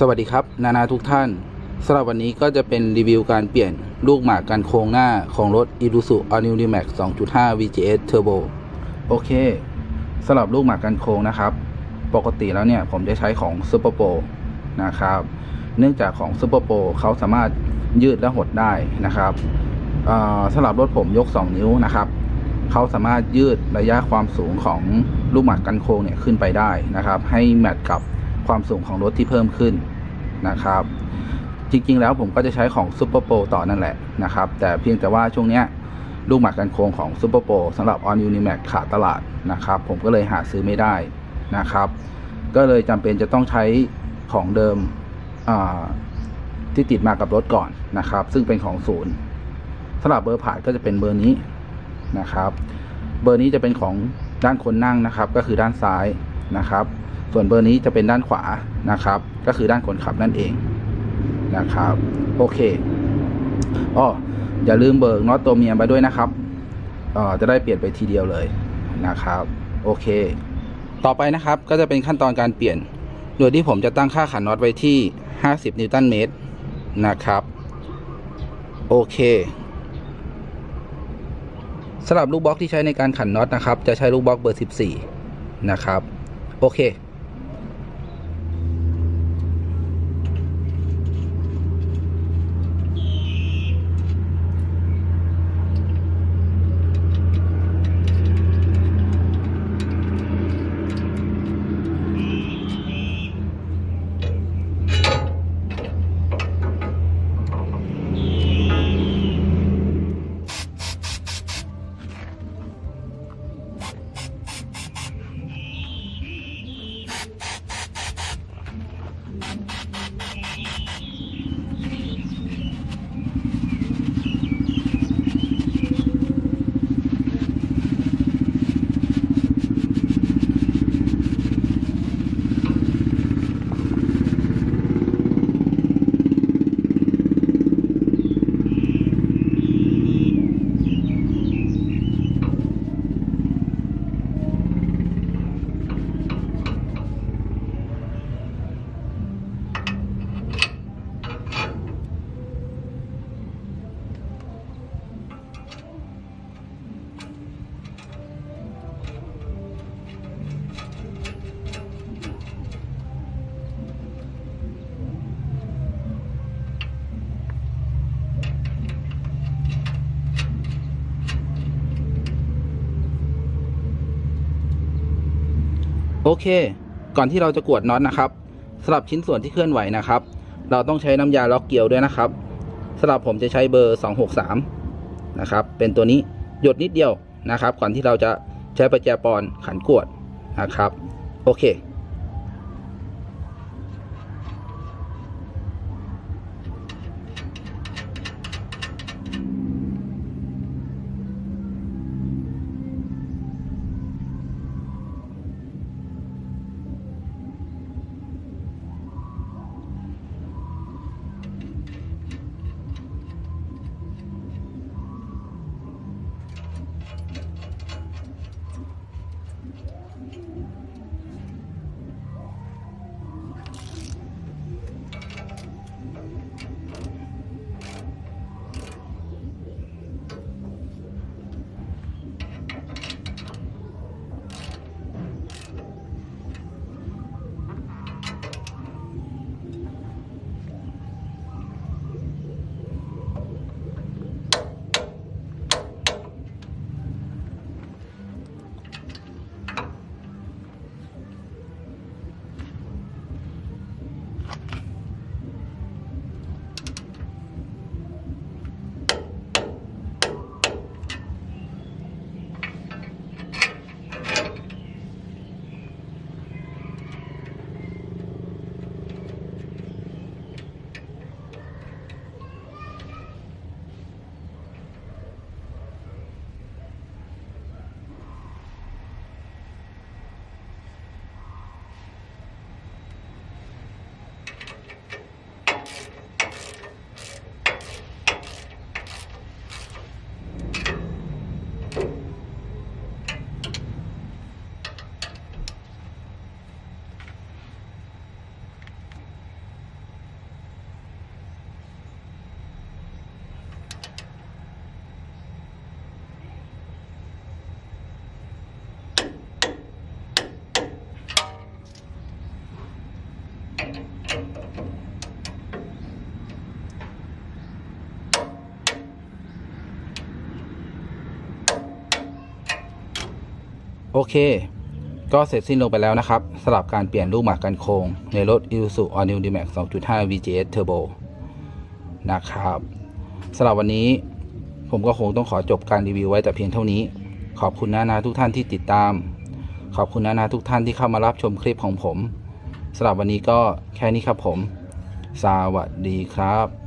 สวัสดีครับ นานาทุกท่านสำหรับวันนี้ก็จะเป็นรีวิวการเปลี่ยนลูกหมากกันโครงหน้าของรถ Isuzu All New D-Max 2.5 VGS Turbo โอเคสำหรับลูกหมากกันโครงนะครับ ปกติแล้วเนี่ยผมจะใช้ของ Super Pro นะครับ เนื่องจากของ Super Pro เขาสามารถยืดและหดได้นะครับสำหรับรถผมยก 2 นิ้วนะครับเขาสามารถยืดระยะความสูงของลูกหมากกันโค้งเนี่ยขึ้นไปได้นะครับ ให้แมทกับความสูงของรถที่เพิ่มขึ้น นะครับ จริงๆ แล้วผมก็จะใช้ของซูเปอร์โปรต่อนั่นแหละนะครับ แต่เพียงแต่ว่าช่วงเนี้ยลูกหมากกันโค้งของซูเปอร์โปรสำหรับ On Unimax ขาดตลาดนะครับ ผมก็เลยหาซื้อไม่ได้นะครับ ก็เลยจำเป็นจะต้องใช้ของเดิมที่ติดมากับรถก่อนนะครับ ซึ่งเป็นของศูนย์สำหรับเบอร์ผ่านก็จะเป็นเบอร์นี้นะครับ เบอร์นี้จะเป็นของด้านคนนั่งนะครับ ก็คือด้านซ้ายนะครับ ส่วนเบอร์นี้จะเป็นด้านขวานะครับ ก็คือด้านคนขับนั่นเองนะครับ โอเคอ้ออย่าลืมเบิกน็อตตัวเมียไปด้วยนะครับเอ่อจะได้เปลี่ยนไปทีเดียวเลยนะครับ โอเค ต่อไปนะครับก็จะเป็นขั้นตอนการเปลี่ยน โดยที่ผมจะตั้งค่าขันน็อตไว้ที่ 50 นิวตันเมตรนะครับ โอเคสำหรับลูกบล็อกที่ใช้ในการขันน็อตนะครับ จะใช้ลูกบล็อกเบอร์ 14 นะครับ โอเค โอเค ก่อนที่เราจะกวดน็อตนะครับสำหรับชิ้นส่วนที่เคลื่อนไหวนะครับ เราต้องใช้น้ำยาล็อกเกลียวด้วยนะครับสำหรับผมจะใช้เบอร์ 263 นะครับ เป็นตัวนี้หยดนิดเดียวนะครับ ก่อนที่เราจะใช้ประแจปอนขันกวดนะครับ โอเค โอเค ก็เสร็จสิ้นลงไปแล้วนะครับสำหรับการเปลี่ยนลูกหมากกันโครงในรถ Isuzu All New D-Max 2.5 VGS Turbo นะครับสำหรับวันนี้ผมก็คงต้องขอจบการรีวิวไว้แต่เพียงเท่านี้ ขอบคุณนานาทุกท่านที่ติดตาม ขอบคุณนานาทุกท่านที่เข้ามารับชมคลิปของผมสำหรับวันนี้ก็แค่นี้ครับผม สวัสดีครับ